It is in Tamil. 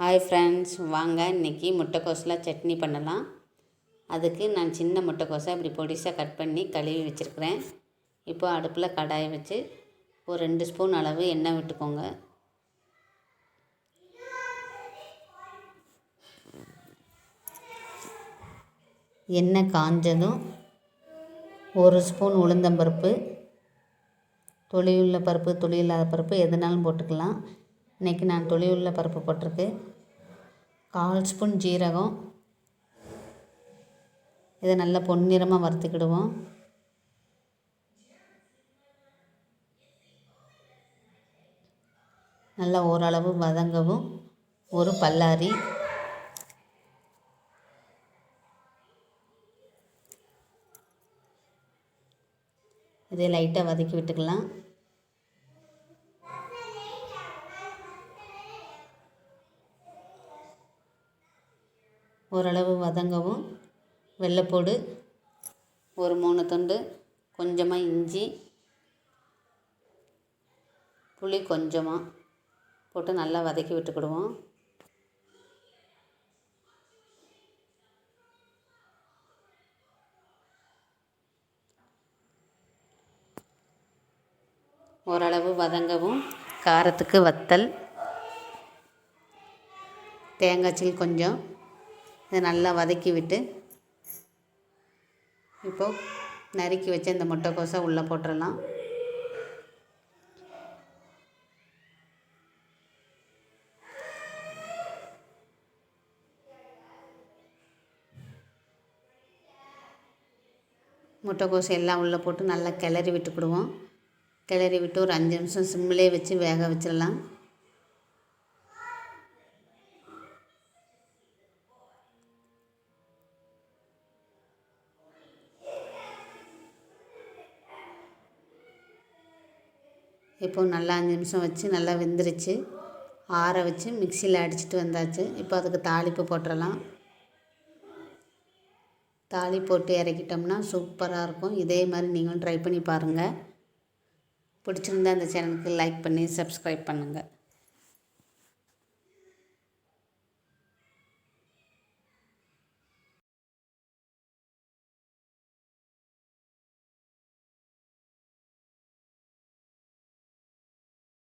ஹாய் ஃப்ரெண்ட்ஸ் வாங்க இன்றைக்கி முட்டைக்கோஸில் சட்னி பண்ணலாம். அதுக்கு நான் சின்ன முட்டைக்கோஸை இப்படி பொடிசாக கட் பண்ணி கழுவி வச்சுருக்கிறேன். இப்போ அடுப்பில் கடாயை வச்சு ஒரு ரெண்டு ஸ்பூன் அளவு எண்ணெய் விட்டுக்கோங்க. எண்ணெய் காஞ்சதும் ஒரு ஸ்பூன் உளுந்தம்பருப்பு தொழில் உள்ள பருப்பு தொழில் இல்லாத பருப்பு எதுனாலும் போட்டுக்கலாம். இன்றைக்கி நான் துளி உள்ள பருப்பு போட்டிருக்கு. கால் ஸ்பூன் ஜீரகம். இதை நல்லா பொன்னிறமாக வறுத்துக்கிடுவோம். நல்லா ஓரளவு வதங்கவும். ஒரு பல்லாரி. இதை லைட்டாக வதக்கி விட்டுக்கலாம். ஓரளவு வதங்கவும் வெள்ளைப்பூடு ஒரு மூணு துண்டு கொஞ்சமாக இஞ்சி புளி கொஞ்சமாக போட்டு நல்லா வதக்கி விட்டுக்கிடுவோம். ஓரளவு வதங்கவும் காரத்துக்கு வத்தல் தேங்காய்ச்சில் கொஞ்சம் இதை நல்லா வதக்கி விட்டு இப்போது நறுக்கி வச்ச இந்த முட்டைக்கோஸை உள்ளே போட்டுடலாம். முட்டைக்கோஸ் எல்லாம் உள்ளே போட்டு நல்லா கிளறி விட்டுக்கிடுவோம். கிளறி விட்டு ஒரு அஞ்சு நிமிஷம் சிம்மிலே வச்சு வேக வச்சிடலாம். இப்போது நல்லா அஞ்சு நிமிஷம் வச்சு நல்லா வெந்துருச்சு. ஆற வச்சு மிக்சியில் அடிச்சுட்டு வந்தாச்சு. இப்போ அதுக்கு தாளிப்பு போட்டுடலாம் தாளி போட்டு இறக்கிட்டோம்னா சூப்பராக இருக்கும். இதே மாதிரி நீங்களும் ட்ரை பண்ணி பாருங்கள் பிடிச்சிருந்தா அந்த சேனலுக்கு லைக் பண்ணி சப்ஸ்கிரைப் பண்ணுங்கள்